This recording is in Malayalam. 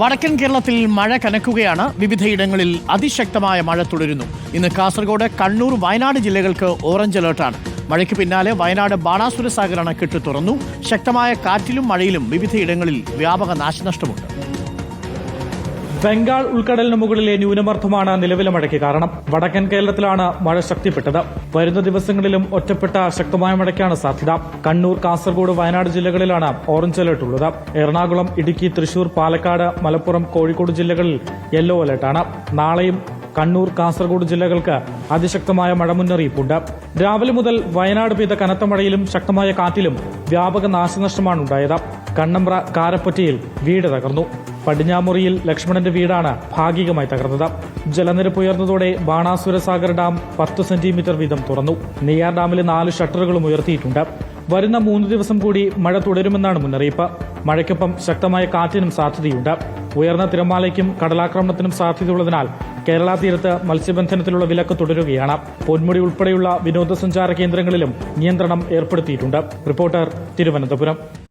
വടക്കൻ കേരളത്തിൽ മഴ കനക്കുകയാണ്. വിവിധയിടങ്ങളിൽ അതിശക്തമായ മഴ തുടരുന്നു. ഇന്ന് കാസർഗോഡ് കണ്ണൂർ വയനാട് ജില്ലകൾക്ക് ഓറഞ്ച് അലേർട്ടാണ് മഴയ്ക്ക് പിന്നാലെ വയനാട് ബാണാസുര സാഗർ അണക്കെട്ട് തുറന്നു. ശക്തമായ കാറ്റിലും മഴയിലും വിവിധയിടങ്ങളിൽ വ്യാപക നാശനഷ്ടമുണ്ട്. ബംഗാൾ ഉൾക്കടലിന് മുകളിലെ ന്യൂനമർദ്ദമാണ് നിലവിലെ മഴയ്ക്ക് കാരണം. വടക്കൻ കേരളത്തിലാണ് മഴ ശക്തിപ്പെട്ടത്. വരുന്ന ദിവസങ്ങളിലും ഒറ്റപ്പെട്ട ശക്തമായ മഴയ്ക്കാണ് സാധ്യത. കണ്ണൂർ കാസർഗോഡ് വയനാട് ജില്ലകളിലാണ് ഓറഞ്ച് അലർട്ട് ഉള്ളത്. എറണാകുളം ഇടുക്കി തൃശൂർ പാലക്കാട് മലപ്പുറം കോഴിക്കോട് ജില്ലകളിൽ യെല്ലോ അലർട്ടാണ്. നാളെയും കണ്ണൂർ കാസർഗോഡ് ജില്ലകൾക്ക് അതിശക്തമായ മഴ മുന്നറിയിപ്പുണ്ട് രാവിലെ മുതൽ വയനാട് പെയ്ത കനത്ത മഴയിലും ശക്തമായ കാറ്റിലും വ്യാപക നാശനഷ്ടമാണ് ഉണ്ടായത് കണ്ണമ്പ്ര കാരപ്പറ്റയിൽ വീട് തകർന്നു. പടിഞ്ഞാമുറിയിൽ ലക്ഷ്മണന്റെ വീടാണ് ഭാഗികമായി തകർന്നത്. ജലനിരപ്പ് ഉയർന്നതോടെ ബാണാസുര സാഗർ ഡാം പത്ത് സെന്റിമീറ്റർ വീതം തുറന്നു. നെയ്യാർ ഡാമിലെ നാല് ഷട്ടറുകളും ഉയർത്തിയിട്ടുണ്ട്. വരുന്ന മൂന്ന് ദിവസം കൂടി മഴ തുടരുമെന്നാണ് മുന്നറിയിപ്പ്. മഴയ്ക്കൊപ്പം ശക്തമായ കാറ്റിനും സാധ്യതയുണ്ട്. ഉയർന്ന തിരമാലയ്ക്കും കടലാക്രമണത്തിനും സാധ്യതയുള്ളതിനാൽ കേരള തീരത്ത് മത്സ്യബന്ധനത്തിലുള്ള വിലക്ക് തുടരുകയാണ്. പൊന്മുടി ഉൾപ്പെടെയുള്ള വിനോദസഞ്ചാര കേന്ദ്രങ്ങളിലും നിയന്ത്രണം ഏർപ്പെടുത്തിയിട്ടുണ്ട്. റിപ്പോർട്ടർ തിരുവനന്തപുരം.